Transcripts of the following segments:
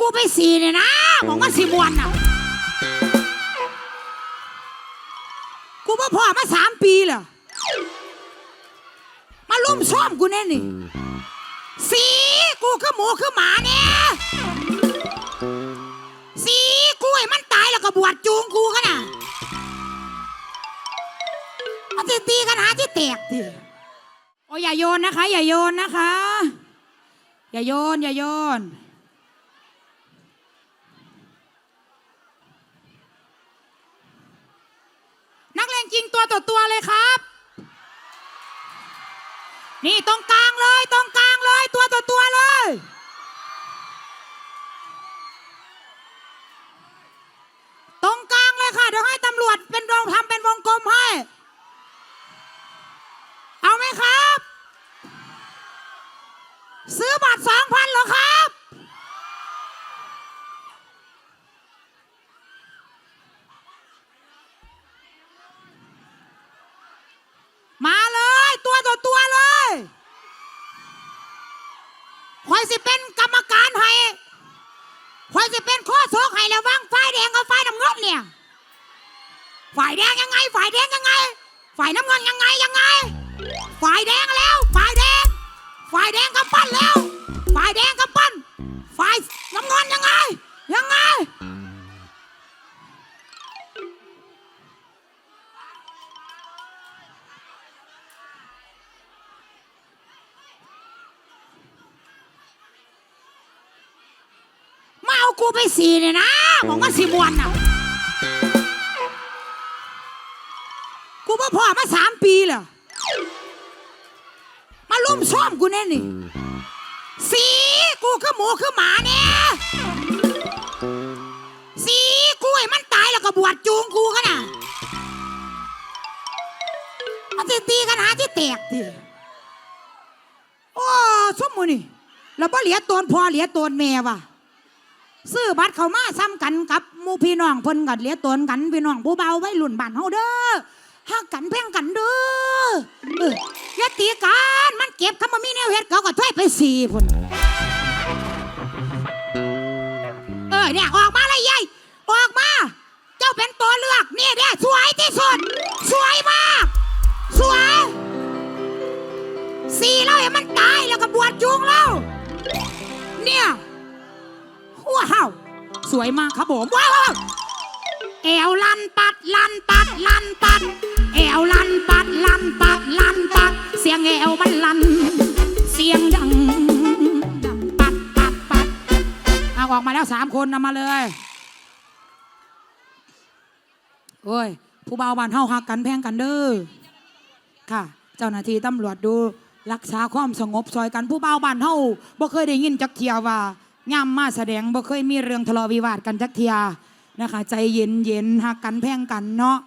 กูไปสีเนี่ยนะบอกว่าสิมวนอะ กูมาพ่อมาสามปีเหรอมาลุ่มซ่อมกูแน่นี่สีกูคือหมูคือหมาเนี่ยสีกูให้มันตายแล้วก็บวชจูงกูกันน่ะมันจะตีกันหาที่แตกทีโอ้ยอย่าโยนนะคะ อย่าโยนนะคะ อย่าโยน อย่าโยน ยิงตัวต่อตัวเลยครับ นี่ตรงกลางเลยตรงกลางเลยตัวต่อตัวเลย ตรงกลางเลยค่ะเดี๋ยวให้ตำรวจเป็นรองทำเป็นวงกลมให้ เอาไหมครับ ซื้อบัตรสองพันเหรอครับ มาเลยตัวต่อตัวเลยคอยสิเป็นกรรมการให้คอยสิเป็นข้อโซกให้แล้วว่างไฟแดงกับไฟน้ำเงินเนี่ย ฝ่ายแดงยังไง ฝ่ายแดงยังไง ฝ่ายน้ำเงินยังไงยังไง ฝ่ายแดงแล้ว ฝ่ายแดง ฝ่ายแดงกับปั้นแล้ว ฝ่ายแดงกับปั้น ฝ่ายน้ำเงินยังไง ยังไง มาเอากูไปสีเนี่ยนะบอกว่าสิมวนอะ พ่อมาสามปีเหรอมาลุ่มซ่อมกูแน่นี่สีกูคือหมูคือหมาเนี่ยสีกูให้มันตายแล้วก็บวชจูงกูกันน่ะมันจะตีกันหาที่แตกทีโอ้สมมือนี่เราบ่เหลียตนพ่อเหลียตนแม่ว่ะซื้อบัตรเข้ามาซ้ำกันกับมูพี่น้องเพิ่นกัเหลียตนกันพี่น้องผู้เบาไว้รุ่นบ้านเฮาเด้อ ฮักกันเพ่งกันเด้อเอออย่าตีกันมันเก็บคำว่ามีแนวเฮ็ดเขาก็ถ้วยไปสี่พุ่นเออเนี่ยออกมาเลยยายออกมา เจ้าเป็นตัวเลือกนี่เนี่ยสวยที่สุด สวยมาก สวยสี่แล้วเห็นมันตายแล้วก็บวชจูงแล้ว เนี่ยว้าวสวยมากครับผมว้าว ว้าวแอวลันปัดลันปัดลันปัดแอวลันปัดลันปัดลันปัด เสียงแอวมันลัน เสียงดังดังปัดปัดปัดเอาออกมาแล้วสามคนนำมาเลยโอ้ยผู้เบาบานเฮาหักกันแพงกันเด้อค่ะ เจ้าหน้าที่ตำรวจดูรักษาความสงบซอยกันผู้เบาบานเฮาบ่เคยได้ยินจักเทียว่าย่ามมาแสดงบ่เคยมีเรื่องทะเลาะวิวาทกันจักเทีย นะคะ ใจเย็นเย็นหักกันแพ่งกันเนาะ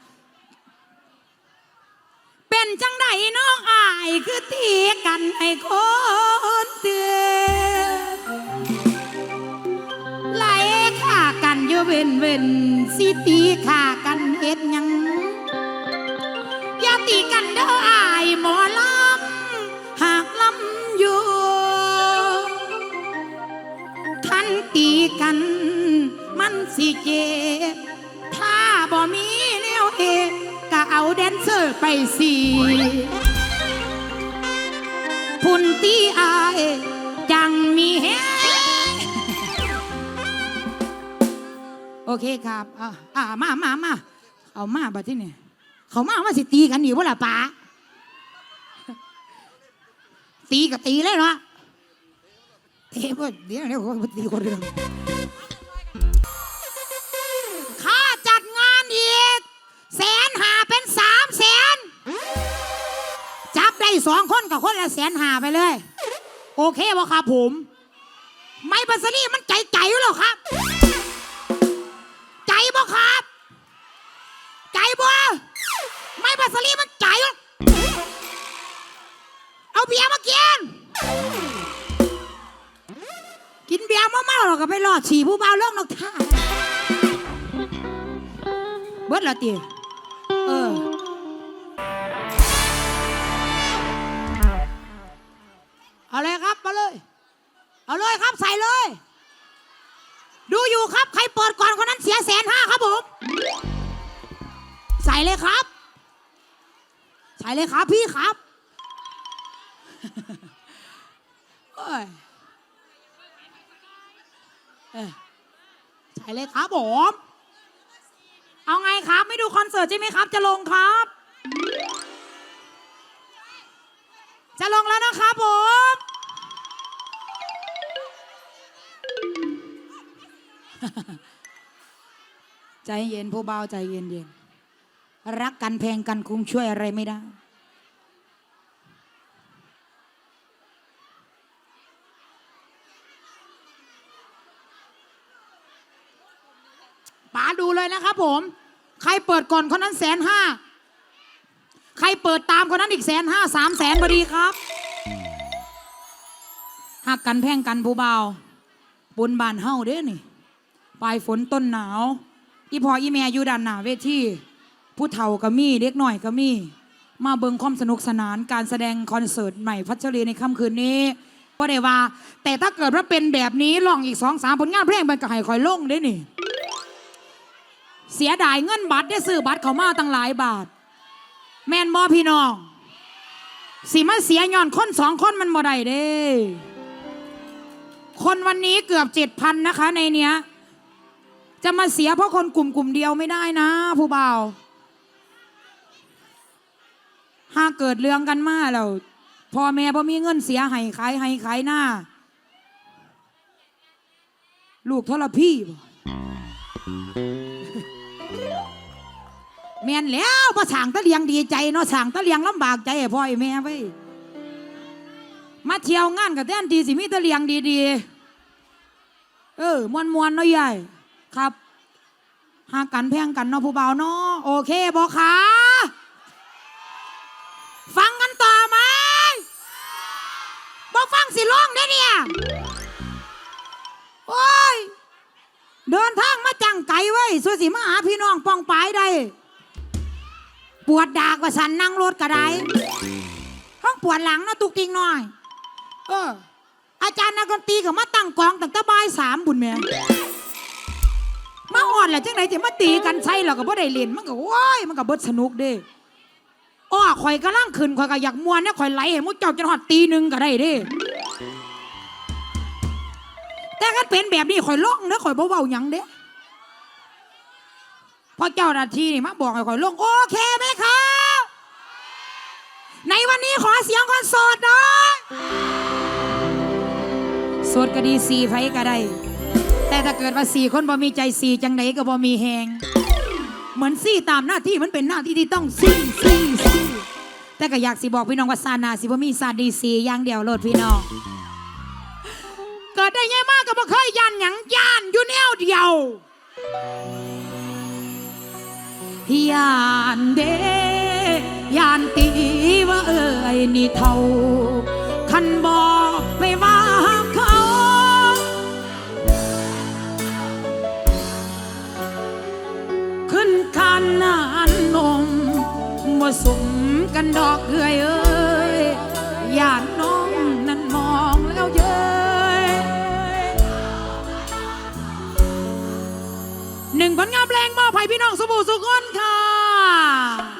เป็นจังไดน้องอายคือตีกันไอ้คนเตือนไล่ฆ่ากันอยู่เว้นเว้นสิตีฆ่ากันเฮ็ดยังอย่าตีกันเด้ออายหมอล ไปสีพุ่นตีอายจังมีแฮโอเคครับอ่าอ่ามามามาเอามาบัดที่นี่เขามาว่าสิตีกันอยู่ว่าล่ะป๋าตีกับตีเลยเนาะเทพเดี๋ยวเดี๋ยวผมตีคนเดียว กับคนละแสนหาไปเลย โอเคบ่ครับผม ไม่บัสนี่มันใจใจอยู่แล้วครับ ใจบ่ครับ ใจบ่ไม่บัสลีมันใจอยู่เอาเบียร์มากินกินเบียร์เมาๆเราก็ไปรอดฉี่ผู้เบาเรื่องนกท่าเบิดละตีเออ เอาเลยครับมาเลยเอยครับใส่ครับใครเปิดก่อนคนนั้นเสียแสนห้าครับผม ใส่เลยครับ ใส่เลยครับพี่ครับเอ้ยเอ้ยใส่เลยครับผม เอาไงครับไม่ดูคอนเสิร์ตใช่ไหมครับ จะลงครับ จะลงแล้วนะครับผม ใจเย็นผู้เบาใจเย็นเย็นรักกันแพงกันคงช่วยอะไรไม่ได้ป๋าดูเลยนะครับผม ใครเปิดก่อนคนนั้นแสนห้า ใครเปิดตามคนนั้นอีกแสนห้าสามแสนพอดีครับหักกันแพ่งกันผู้เบาบนบานเฮาเด้นี่ ปลายฝนต้นหนาว อีพออีแม่อยู่ด้านหน้าเวทีผู้เฒ่าก็มีเด็กหน่อยก็มี มาเบิงความสนุกสนานการแสดงคอนเสิร์ตใหม่พัชรีในค่ำคืนนี้ก็ได้ว่า แต่ถ้าเกิดว่าเป็นแบบนี้ลองอีกสองสามผลงานเพลงมันก็ให้คอยลงได้นี่ เสียดายเงินบัตรได้ซื้อบัตรเขามาตั้งหลายบาท แมนบอพี่น้องสิมาเสียย้อนคนสองคนมันบ่ได้เด้ คนวันนี้เกือบเจ็ดพันนะคะในเนี้ย จะมาเสียเพราะคนกลุ่มกลุ่มเดียวไม่ได้นะ ผู้บ่าวหากเกิดเรื่องกันมาแล้วพ่อแม่พอมีเงินเสียให้ขายให้ขายหน้า ลูกทรพี่แม่นแล้วพอสั่งตะเลียงดีใจเนาะสั่งตะเลียงลำบากใจพ่อแม่ไว้มาเที่ยวงานกับแต้นทีสิมีตะเลียงดีๆเออมวนมวนๆเนาะใหญ่ ครับหากันแพงกันเนาะผู้เบาเนาะโอเคบอคะฟังกันต่อไหมบอฟังสิร้องได้เนี่ยโอ้ยเดินทางมาจังไกลไว้ยสวยสิมาหาพี่น้องปองปายได้ ปวดดากว่าสันนั่งรถก็ได้ห้องปวดหลังนะตุกติงหน่อย เออ อาจารย์นักดนตรีก็มาตั้งกองตั้งแต่บ่ายสามบุญแม่ มาอ่อนแหละจังไหนจะมาตีกันใช่เราก็บ่ได้เล่นมันก็โอ้ยมันก็เบิดสนุกเด้อ้อข่อยก็ล่างขึ้นข่อยก็อยากมวนเนี่ยข่อยไหลให้มุกเจ้าจนหอดตีหนึ่งก็ได้เด้ แต่กันเป็นแบบนี้ข่อยล่องเด้อข่อยบ่เว้าหยังเด้พอเจ้าหน้าที่นี่มาบอกให้ข่อยลงโอเคไหมคะในวันนี้ขอเสียงคนโสดหน่อยโสดก็ดีสีไฟก็ได้ แต่ถ้าเกิดว่าสี่คนบ่มีใจสี่จังไหนก็บ่มีแหงเหมือนสี่ตามหน้าที่มันเป็นหน้าที่ที่ต้องสี่สี่สี่แต่ก็อยากสิบอกพี่น้องว่าซานาสิบ่มีซาดีสี่อย่างเดียวโลดพี่น้องเกิดได้ไงมากก็บ่เคยยันหยังย่านอยู่แนวเดียวยานเดยานตีว่าเอ้ยนี่เท่าคันบอก นึ่งผลงานเพลงมอบให้พี่น้องสบู่สุขคนค่ะ